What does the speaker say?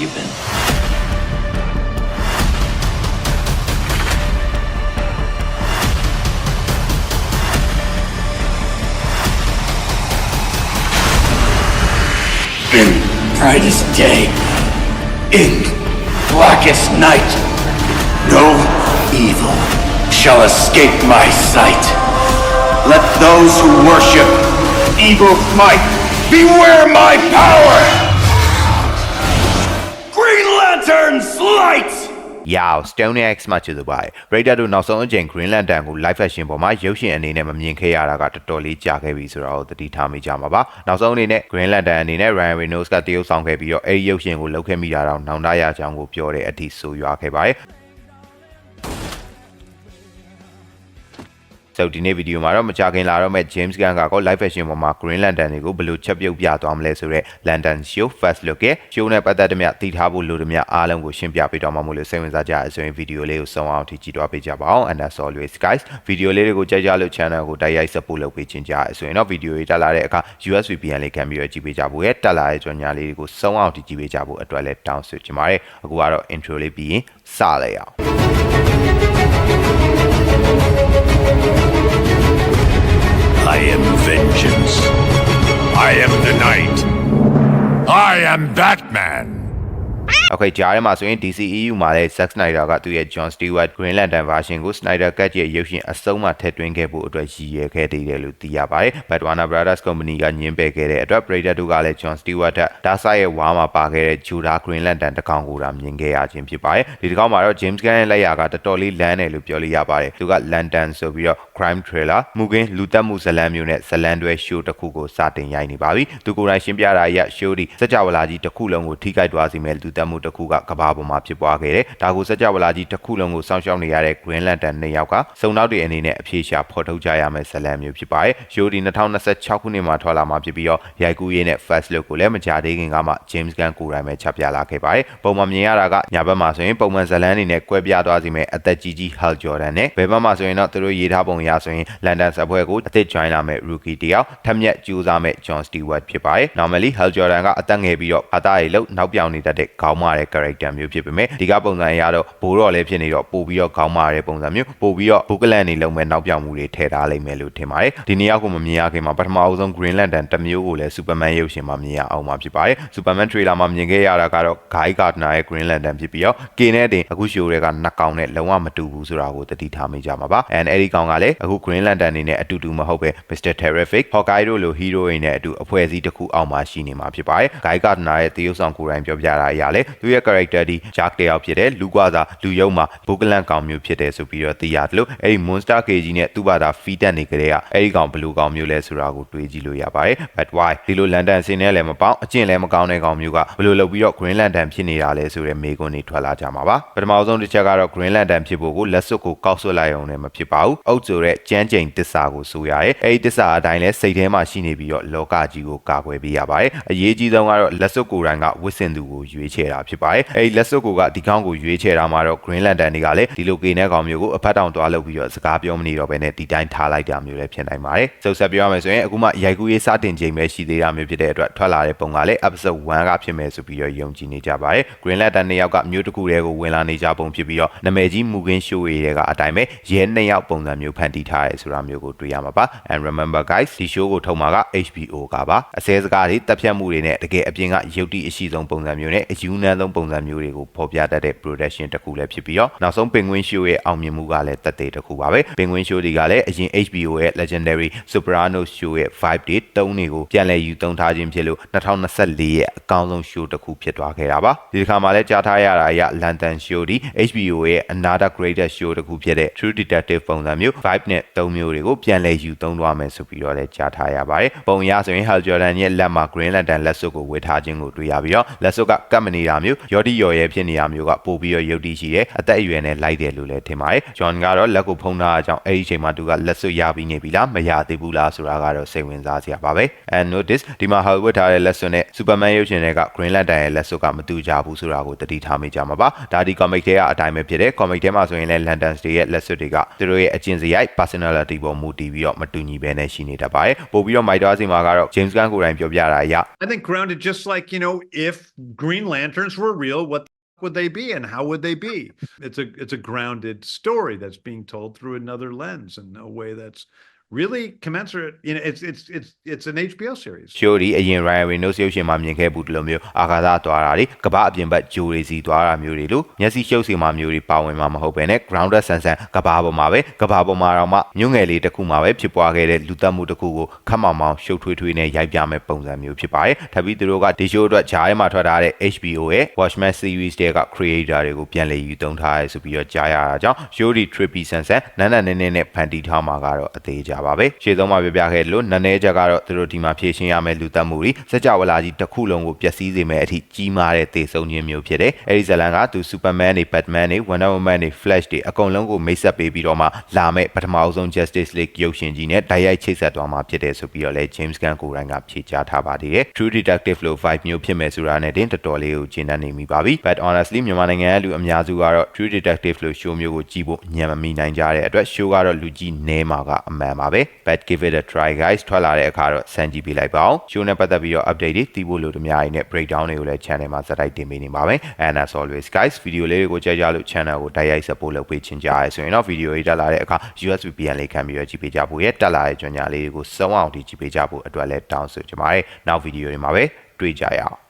you been? Been brightest day in blackest night. No evil shall escape my sight. Let those who worship evil might beware my power! Green Lantern's light! ရအောင် Stone X မှာချစ်သူပါတယ်။ Raider တို့နောက်ဆုံးအကြိမ် Green Lantern ကို live action ပေါ်မှာရုပ်ရှင်အနေနဲ့မမြင်ခဲ့ရတာကတော်တော်လေးကြာခဲ့ပြီဆိုတော့သတိထားမိကြမှာပါ။နောက်ဆုံးအနေနဲ့ Green Lantern အနေနဲ့ Ryan Reynolds ကတရုပ်ဆောင်ခဲ့ပြီးတော့အဲဒီရုပ်ရှင်ကိုလုပ်ခဲ့မိတာတော့နောင်တရအကြောင်းကိုပြောတဲ့အထိဆိုရွာခဲ့ပါတယ်။ so ဒီနေ့ဗီဒီယိုမှာတော့မကြခင်လာတော့မဲ့ James Gunn ကကော live action ပေါ်မှာ Green Lantern တွေကိုဘယ်လိုချက်ပြုတ်ပြသွားမလဲဆိုတော့ Lantern Show First Look ရဲ့ show နဲ့ပတ်သက်တဲ့မြသိထားဖို့လိုတဲ့မြအားလုံးကိုရှင်းပြပေးတော့မှာမို့လို့စိတ်ဝင်စားကြရဆိုရင်ဗီဒီယိုလေးကိုဆုံးအောင်ထိကြည့်တော့ပေးကြပါအောင် and as always guys ဗီဒီယိုလေးတွေကိုကြိုက်ကြလို့ channel ကိုတိုက်ရိုက် support လုပ်ပေးခြင်းကြရဆိုရင်တော့ဗီဒီယိုတွေတက်လာတဲ့အခါ US VPN လေးခံပြီးတော့ကြည့်ပေးကြဖို့ရဲ့တက်လာတဲ့ကြော်ညာလေးတွေကိုဆုံးအောင်ထိကြည့်ပေးကြဖို့အတွက်လည်းတောင်းဆိုချင်ပါတယ်အခုကတော့ intro လေးပြီးရင်စလိုက်အောင် I am vengeance. I am the night. I am Batman. Okay ကြားထဲမှာဆိုရင် DCEU မှာလည်း Zack Snyder ကသူ့ရဲ့ John Stewart Green Lantern version ကို Snyder Cut ရဲ့ရုပ်ရှင်အဆုံးမှာထည့်သွင်းခဲ့ဖို့အတွက်ရည်ရွယ်ခဲ့သေးတယ်လို့သိရပါတယ်။ But Warner Brothers Company ကညှင်းပယ်ခဲ့တဲ့အတွက် Predator တို့ကလည်း John Stewart ထက် Darkseid ရဲ့ဝါမှာပါခဲ့တဲ့ Judah Green Lantern တကောင်ကိုသာမြင်ခဲ့ရခြင်းဖြစ်ပါတယ်။ဒီတစ်ခေါက်မှာတော့ James Gunn ရဲ့လက်ရာကတော်တော်လေးလန်းတယ်လို့ပြောလို့ရပါတယ်။သူက Lantern ဆိုပြီးတော့ Crime Thriller မူကင်းလူတက်မှုဇလံမျိုးနဲ့ဇလံတွဲ show တစ်ခုကိုစတင်ရိုက်နေပါပြီ။သူကိုယ်တိုင်ရှင်းပြတာအရ show ဒီစကြဝဠာကြီးတစ်ခုလုံးကိုထိခိုက်သွားစေမဲ့သူတက်မှုတစ်ခုကကဘာပေါ်မှာဖြစ်ပွားခဲ့တယ်။ဒါကိုစကြဝဠာကြီးတစ်ခုလုံးကိုစောင့်ရှောက်နေရတဲ့ Green Lantern နှစ်ယောက်ကစုံနောက်တွေအနေနဲ့အဖြေရှာဖော်ထုတ်ကြရမယ့်ဇာတ်လမ်းမျိုးဖြစ်ပါတယ်။ show ဒီ2026ခုနှစ်မှာထွက်လာမှာဖြစ်ပြီးတော့ရိုက်ကူးရေးနဲ့ first look ကိုလည်းမကြသေးခင်ကမှ James Gunn ကိုယ်တိုင်ပဲချပြလာခဲ့ပါတယ်။ပုံမှန်မြင်ရတာကညာဘက်မှာဆိုရင်ပုံမှန်ဇာတ်လမ်းအနေနဲ့ကွဲပြားသွားစေမဲ့အသက်ကြီးကြီး Hal Jordan နဲ့ဘယ်ဘက်မှာဆိုရင်တော့သူတို့ရေးထားပုံအရဆိုရင် London စပွဲကိုအသစ် join လာမဲ့ rookie တယောက်ထက်မြက်ကြိုးစားမဲ့ John Stewart ဖြစ်ပါတယ်။ normally Hal Jordan ကအသက်ငယ်ပြီးတော့အသားရည်လို့နောက်ပြောင်နေတတ်တဲ့ခေါင်းမာတဲ့ character မျိုးဖြစ်ပေမဲ့ဒီကပုံစံအရတော့ဘိုးတော်လည်းဖြစ်နေတော့ပို့ပြီးတော့ခေါင်းမာတဲ့ပုံစံမျိုးပို့ပြီးတော့ဘုကလန်နေလုံးမဲ့နောက်ပြောင်မှုတွေထည့်ထားလိမ့်မယ်လို့ထင်ပါတယ်။ဒီနေ့ရောက်ကိုမမြင်ရခင်မှာပထမအဦးဆုံး Green Lantern တစ်မျိုးကိုလည်း Superman ရုပ်ရှင်မှာမြင်ရအောင်မှာဖြစ်ပါတယ်။ Superman trailer မှာမြင်ခဲ့ရတာကတော့ Guy Gardner ရဲ့ Green Lantern ဖြစ်ပြီးတော့ K နဲ့တင်အခု show တွေကနှစ်ကောင်နဲ့လုံးဝမတူဘူးဆိုတာကိုသတိထားမိကြမှာပါ။ and အဲ့ဒီကောင်ကလည်းအခု Green Lantern အနေနဲ့အတူတူမဟုတ်ပဲ Mr. Terrific, Hawkeye တို့လို hero တွေနဲ့အတူအဖွဲ့အစည်းတစ်ခုအောက်မှာရှိနေမှာဖြစ်ပါတယ်။ Guy Gardner ရဲ့သရုပ်ဆောင်ကိုယ်တိုင်ပြောပြတာအရလေသူရဲ့ character ဒီ Jack တယောက်ဖြစ်တဲ့လူကွာစာလူယုံမှာဘုကလန်ကောင်မျိုးဖြစ်တယ်ဆိုပြီးတော့သိရတယ်လို့အဲ့ဒီ Monster KG နဲ့သူ့ဘာသာ feed တက်နေကြတဲ့ကအဲ့ဒီကောင်ဘယ်လိုကောင်မျိုးလဲဆိုတာကိုတွေးကြည့်လို့ရပါတယ် but why ဒီလို Lantern စင်းနဲ့လည်းမပေါအောင်အကျင့်လည်းမကောင်းတဲ့ကောင်မျိုးကဘယ်လိုလုပ်ပြီးတော့ Green Lantern ဖြစ်နေတာလဲဆိုတဲ့မေးခွန်းတွေထွက်လာကြမှာပါပထမဆုံးတစ်ချက်ကတော့ Green Lantern ဖြစ်ဖို့ကိုလက်စွပ်ကိုကောက်ဆွတ်လိုက်အောင်လည်းမဖြစ်ပါဘူးအုပ်ဆိုတဲ့ကြမ်းကြိမ်တစ္ဆာကိုဆိုရရဲအဲ့ဒီတစ္ဆာအတိုင်းလဲစိတ်ထဲမှာရှိနေပြီးတော့လောကကြီးကိုကာကွယ်ပေးရပါတယ်အရေးကြီးဆုံးကတော့လက်စွပ်ကိုယ်တိုင်ကဝစ်စင်သူကိုရွေးချယ်တာဖြစ်ပါတယ်အဲ့ဒီလက်စွပ်ကိုကဒီကောင်ကိုရွေးချယ်တာမှာတော့ Green Lantern တွေကလည်းဒီလိုကေနဲ့ကောင်မျိုးကိုအဖက်တောင်သွားလုပ်ပြီးတော့စကားပြောမနေတော့ဘဲနဲ့ဒီတိုင်းထားလိုက်တာမျိုးလည်းဖြစ်နိုင်ပါတယ်စုပ်ဆက်ပြောရမယ်ဆိုရင်အခုမှရိုက်ကူးရေးစတင်ချိန်ပဲရှိသေးတာမျိုးဖြစ်တဲ့အတွက်ထွက်လာတဲ့ပုံကလည်း episode 1ကဖြစ်မယ်ဆိုပြီးတော့ယုံကြည်နေကြပါတယ် Green Lantern နှစ်ယောက်ကမျိုးတစ်ခုတည်းကိုဝင်လာနေကြပုံဖြစ်ပြီးတော့နာမည်ကြီးမူကင်းရှိုးရည်တွေကအတိုင်းပဲရဲနှစ်ယောက်ပုံစံမျိုးဖန်တီးထားရဲဆိုတာမျိုးကိုတွေ့ရမှာပါ and remember guys ဒီ show ကိုထုတ်မှာက HBO ကပါအစဲစကားတွေတက်ဖြတ်မှုတွေနဲ့တကယ်အပြင်ကရုပ်တိအရှိဆုံးပုံစံမျိုးနဲ့အယူနန်းဆုံးပုံစံမျိုးတွေကိုဖော်ပြတတ်တဲ့ production တစ်ခုလည်းဖြစ်ပြီးတော့နောက်ဆုံး Penguin Show ရဲ့အောင်မြင်မှုကလည်းတက်သေးတစ်ခုပါပဲ Penguin Show တွေကလည်းအရင် HBO ရဲ့ Legendary Sopranos Show ရဲ့5 day 3တွေကိုပြန်လည်ယူသုံးထားခြင်းဖြစ်လို့2024ရဲ့အကောင်းဆုံး show တစ်ခုဖြစ်သွားခဲ့တာပါဒီတစ်ခါမှလည်းကြားထားရတာအရ Lantern Show ဒီ HBO ရဲ့ Another Greatest Show တစ်ခုဖြစ်တဲ့ True Detective ပုံစံမျိုး5နဲ့3မျိုးတွေကိုပြန်လည်ယူသုံးသွားမယ်ဆိုပြီးတော့လည်းကြားထားရပါတယ်ပုံရဆိုရင် Hal Jordan ရဲ့လက်မှာ Green Lantern လက်စွပ်ကိုဝေထားခြင်းကိုတွေ့ရပြီးတော့လက်စွပ်ကကတ်မနေတာမျိုးရော်တီရော်ရဲဖြစ်နေတာမျိုးကပို့ပြီးတော့ယုတ်တိရှိတယ်အသက်အရွယ်နဲ့လိုက်တယ်လို့လည်းထင်ပါတယ် John ကတော့လက်ကိုဖုံးထားအကြောင်းအဲ့ဒီအချိန်မှာသူကလက်စွပ်ရပြီးနေပြီလားမရသေးဘူးလားဆိုတာကတော့စိတ်ဝင်စားစရာပါပဲ and notice ဒီမှာ Hal ဝတ်ထားတဲ့လက်စွပ်နဲ့ Superman ရုပ်ရှင်တွေက Green Lantern ရဲ့လက်စွပ်ကမတူကြဘူးဆိုတာကိုသတိထားမိကြမှာပါဒါဒီ comic ထဲကအတိုင်းပဲဖြစ်တယ် comic ထဲမှာဆိုရင်လည်း Lanterns တွေရဲ့လက်စွပ်တွေကသူတို့ရဲ့အကျင့်စရိုက် personality ပေါ်မူတည်ပြီးတော့မတူညီဘဲနဲ့ရှိနေတတ်ပါတယ်ပို့ပြီးတော့ Mike တော်စီမှာကတော့ James Gunn ကိုယ်တိုင်ပြောပြတာအရ I think grounded just like, you know, if Green lanterns were real, what would they be and how would they be? It's a it's a grounded story that's being told through another lens in a way that's really commensurate. You know, it's it's it's it's an HBO series. ရှိုဒီအရင် Ryan Reynolds ရုပ်ရှင်မှာမြင်ခဲ့ဘူးဒီလိုမျိုးအာကာသသွားတာတွေကမ္ဘာအပြင်ဘက်ဂျိုတွေစီသွားတာမျိုးတွေလို့မျက်စိရှုပ်စီမှာမျိုးတွေပါဝင်မှာမဟုတ်ဘဲနဲ့ grounded ဆန်ဆန်ကမ္ဘာပေါ်မှာပဲကမ္ဘာပေါ်မှာတော့မှညွန့်ငယ်လေးတစ်ခုမှာပဲဖြစ်ပွားခဲ့တဲ့လူသက်မှုတစ်ခုကိုခက်မောင်မောင်ရှုပ်ထွေးထွေးနဲ့ရိုက်ပြမဲ့ပုံစံမျိုးဖြစ်ပါတယ်။ထပ်ပြီးသူတို့ကဒီ show အတွက်ဂျားထဲမှာထွက်ထားတဲ့ HBO ရဲ့ Watchmen series တွေက creator တွေကိုပြန်လည်ယူသုံးထားရဲဆိုပြီးတော့ကြားရတာကြောင့် show ဒီ trippy ဆန်ဆန်နန်းနန်းနေနေနဲ့ဖန်တီးထားမှာကတော့အသေးကြပါပဲ။ရှေ့ဆုံးမှာပြပြခဲ့လို့နည်းနည်းချက်ကတော့သူတို့ဒီမှာဖြည့်ရှင်းရမယ့်လူသက်မှုတွေစကြဝဠာကြီးတစ်ခုလုံးကိုပျက်စီးစေမယ့်အထိကြီးမားတဲ့သေဆုံးခြင်းမျိုးဖြစ်တယ်။အဲဒီဇလန်ကသူ Superman တွေ Batman တွေ Wonder Woman တွေ Flash တွေအကုန်လုံးကိုမိတ်ဆက်ပေးပြီးတော့မှလာမယ့်ပထမအဆုံး Justice League ရုပ်ရှင်ကြီးနဲ့တိုက်ရိုက်ချိတ်ဆက်သွားမှာဖြစ်တယ်ဆိုပြီးတော့လည်း James Gunn ကိုယ်တိုင်ကဖြေကြားထားပါသေးတယ်။ True Detective လို့ vibe မျိုးဖြစ်မယ်ဆိုတာနဲ့တင်တော်တော်လေးကိုကျဉ်းတတ်နေမိပါပြီ။ But honestly မြန်မာနိုင်ငံရဲ့လူအများစုကတော့ True Detective လို့ show မျိုးကိုကြည့်ဖို့ညံမမိနိုင်ကြတဲ့အတွက် show ကတော့လူကြီးနဲမှာကအမှန်ပါပဲ။ But give it a try guys ထွက်လာတဲ့အခါတော့စမ်းကြည့်ပေးလိုက်ပါဦး။ show နဲ့ပတ်သက်ပြီးတော့ update တွေသိဖို့လို့တများကြီးနဲ့ breakdown တွေကိုလည်း channel မှာစတိုက်တင်ပေးနေပါမယ်။ And as always guys video လေးတွေကိုကြိုက်ကြလို့ channel ကိုတိုက်ရိုက် support လုပ်ပေးချင်ကြရဲဆိုရင်တော့ video တွေတက်လာတဲ့အခါ US VPN လေးခံပြီးတော့ကြည့်ပေးကြဖို့ရဲ့တက်လာတဲ့ကြွညာလေးတွေကိုစုံအောင်ကြည့်ပေးကြဖို့အတွက်လည်းတောင်းဆိုချင်ပါတယ်။နောက် video တွေမှာပဲတွေ့ကြရအောင်